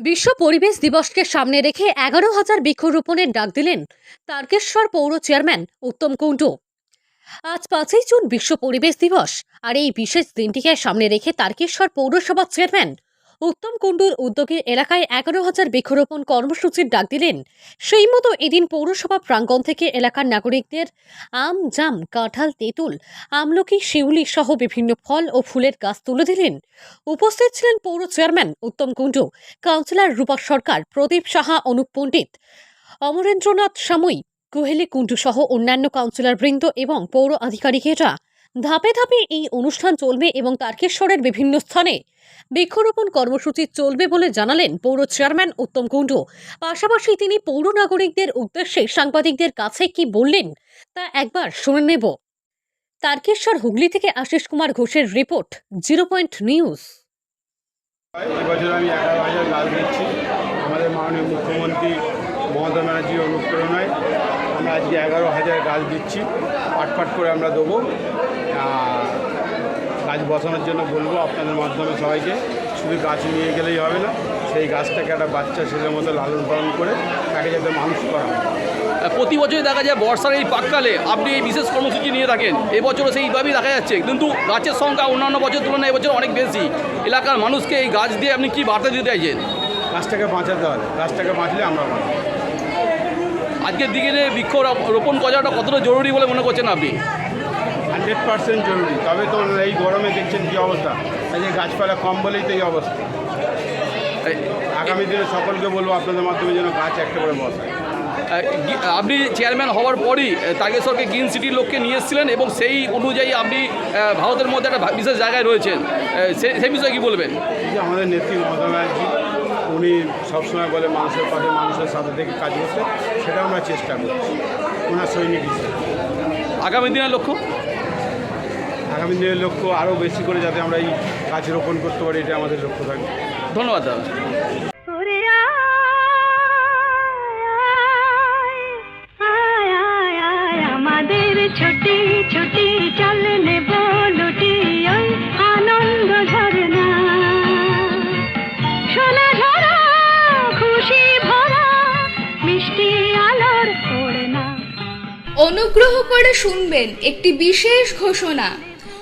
বিশ্ব পরিবেশ দিবসকে সামনে রেখে এগারো হাজার বৃক্ষরোপণের ডাক দিলেন তারকেশ্বর পৌর চেয়ারম্যান উত্তম কুণ্ডু। আজ পাঁচই জুন বিশ্ব পরিবেশ দিবস, আর এই বিশেষ দিনটিকে সামনে রেখে তারকেশ্বর পৌরসভার চেয়ারম্যান উত্তম কুণ্ডুর উদ্যোগে এলাকায় এগারো হাজার বৃক্ষরোপণ কর্মসূচির ডাক দিলেন। সেই মতো এদিন পৌরসভা প্রাঙ্গণ থেকে এলাকার নাগরিকদের আম, জাম, কাঁঠাল, তেঁতুল, আমলকি, শিউলি সহ বিভিন্ন ফল ও ফুলের গাছ তুলে দিলেন। উপস্থিত ছিলেন পৌর চেয়ারম্যান উত্তম কুণ্ডু, কাউন্সিলর রূপা সরকার, প্রদীপ সাহা, অনুপ পণ্ডিত, অমরেন্দ্রনাথ সাময়ী কুহেলি কুণ্ডু সহ অন্যান্য কাউন্সিলর বৃন্দ এবং পৌর আধিকারিকেরা। ধাপে ধাপে এই অনুষ্ঠান চলবে এবং তারকেশ্বরের বিভিন্ন স্থানে বৃক্ষরোপণ কর্মসূচি চলবে বলে জানালেন পৌর চেয়ারম্যান উত্তম কুণ্ডু। পাশাপাশি তিনি পৌর নাগরিকদের উদ্দেশ্যে সাংবাদিকদের কাছে কি বললেন, তা একবার শুনে নেব। তারকেশ্বর হুগলি থেকে আশিস কুমার ঘোষের রিপোর্ট, জিরো পয়েন্ট নিউজ। এবছর আমি দিচ্ছি। আমাদের মাননীয় মুখ্যমন্ত্রী মমতা ব্যানার্জির অনুপ্রেরণায় আমরা আজকে এগারো হাজার গাছ দিচ্ছি। পাট পাট করে আমরা দেবো। আর গাছ বসানোর জন্য বলব আপনাদের মাধ্যমে সবাইকে। শুধু গাছ নিয়ে গেলেই হবে না সেই গাছটাকে একটা বাচ্চা ছেলের মতো লালন পালন করে তাকে যাতে মানুষ করা প্রতি বছরই দেখা যায় বর্ষার এই পাককালে আপনি এই বিশেষ কর্মসূচি নিয়ে থাকেন। এবছরও সেইভাবেই দেখা যাচ্ছে কিন্তু গাছের সংখ্যা অন্যান্য বছর তুলনায় এবছর অনেক বেশি। এলাকার মানুষকে এই গাছ দিয়ে আপনি কি বার্তা দিতে চাইছেন? গাছটাকে বাঁচাতে হবে গাছটাকে বাঁচলে আমরা আজকের দিকে বৃক্ষ রোপণ করাটা কতটা জরুরি বলে মনে করছেন আপনি? হান্ড্রেড পার্সেন্ট জরুরি। তবে তো এই গরমে দেখছেন কী অবস্থা। এই যে গাছপালা কম বলেই তো এই অবস্থা। আগামী দিনে সকলকে বলব আপনাদের মাধ্যমে যেন গাছ একটা করে বসায় আপনি চেয়ারম্যান হওয়ার পরই আহ, তারকেশ্বরকে গ্রিন সিটির লোককে নিয়ে এসেছিলেন এবং সেই অনুযায়ী আপনি ভারতের মধ্যে একটা বিশেষ জায়গায় রয়েছেন। সে- সেই বিষয়ে কী বলবেন? আমাদের নেত্রী মমতা ব্যানার্জি উনি সবসময় বলে মানুষের পাশে মানুষের সাথে থেকে কাজ করতে সেটা আমরা চেষ্টা করছি। ওনার সৈনিক হিসেবে। আগামী দিনের লক্ষ্য? আগামী দিনের লক্ষ্য আরও বেশি করে যাতে আমরা এই গাছ রোপণ করতে পারি এটা আমাদের লক্ষ্য থাকবে। ধন্যবাদ দাদা। ওরে আয়, আয়, আয়, আয়, আমাদের ছুটি ছুটি চল নেব লুটি ওই আনন্দ ঝরনা সোনা ঝরা খুশি ভরা মিষ্টি আলোর ওড়না। অনুগ্রহ করে শুনবেন একটি বিশেষ ঘোষণা।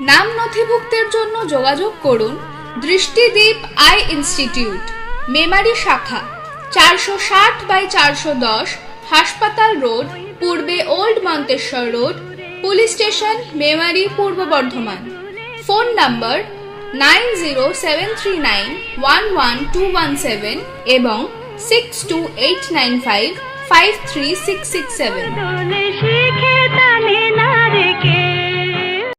নাম নথিভুক্তের জন্য যোগাযোগ করুন দৃষ্টিদ্বীপ আই ইনস্টিটিউট, মেমারি শাখা, চারশো ষাট বাই চারশো দশ হাসপাতাল রোড, পূর্বে old Manteswar road, police station, Memari, Purba Bardhaman. Phone number nine zero seven three nine one one two one seven এবং six two eight nine five five three six six seven.